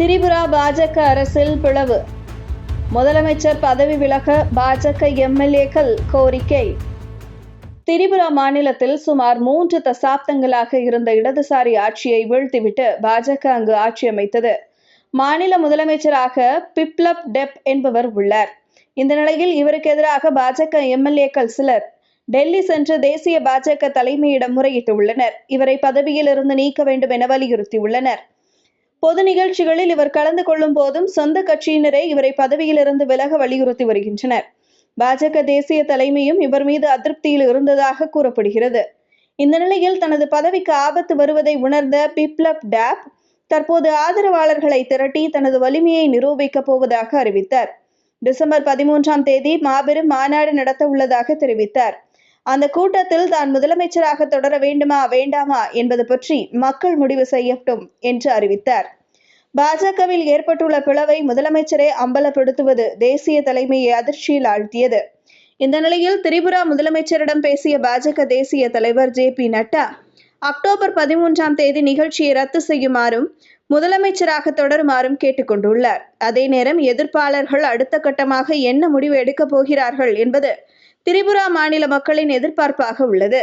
திரிபுரா பாஜக அரசில் பிளவு. முதலமைச்சர் பதவி விலக பாஜக எம்எல்ஏக்கள் கோரிக்கை. திரிபுரா மாநிலத்தில் சுமார் மூன்று தசாப்தங்களாக இருந்த இடதுசாரி ஆட்சியை வீழ்த்திவிட்டு பாஜக அங்கு ஆட்சி அமைத்தது. மாநில முதலமைச்சராக பிப்லப் டெப் என்பவர் உள்ளார். இந்த நிலையில் இவருக்கு எதிராக பாஜக எம்எல்ஏக்கள் சிலர் டெல்லி சென்று தேசிய பாஜக தலைமையிடம் முறையிட்டு உள்ளனர். இவரை பதவியில் இருந்து நீக்க வேண்டும் என வலியுறுத்தியுள்ளனர். பொது நிகழ்ச்சிகளில் இவர் கலந்து கொள்ளும் போதும் சொந்த கட்சியினரே இவரை பதவியிலிருந்து விலக வலியுறுத்தி வருகின்றனர். பாஜக தேசிய தலைமையும் இவர் மீது அதிருப்தியில் இருந்ததாக கூறப்படுகிறது. இந்த நிலையில் தனது பதவிக்கு ஆபத்து வருவதை உணர்ந்த பிப்லப் டேப் தற்போது ஆதரவாளர்களை திரட்டி தனது வலிமையை நிரூபிக்கப் போவதாக அறிவித்தார். டிசம்பர் பதிமூன்றாம் தேதி மாபெரும் மாநாடு நடத்த உள்ளதாக தெரிவித்தார். அந்த கூட்டத்தில் தான் முதலமைச்சராக தொடர வேண்டுமா வேண்டாமா என்பது பற்றி மக்கள் முடிவு செய்யட்டும் என்று அறிவித்தார். பாஜகவில் ஏற்பட்டுள்ள பிளவை முதலமைச்சரே அம்பலப்படுத்துவது தேசிய தலைமையை அதிர்ச்சியில் ஆழ்த்தியது. இந்த நிலையில் திரிபுரா முதலமைச்சரிடம் பேசிய பாஜக தேசிய தலைவர் ஜே பி நட்டா அக்டோபர் பதிமூன்றாம் தேதி நிகழ்ச்சியை ரத்து செய்யுமாறும் முதலமைச்சராக தொடருமாறும் கேட்டுக்கொண்டுள்ளார். அதே நேரம் எதிர்ப்பாளர்கள் அடுத்த கட்டமாக என்ன முடிவு எடுக்கப் போகிறார்கள் என்பது திரிபுரா மாநில மக்களின் எதிர்பார்ப்பாக உள்ளது.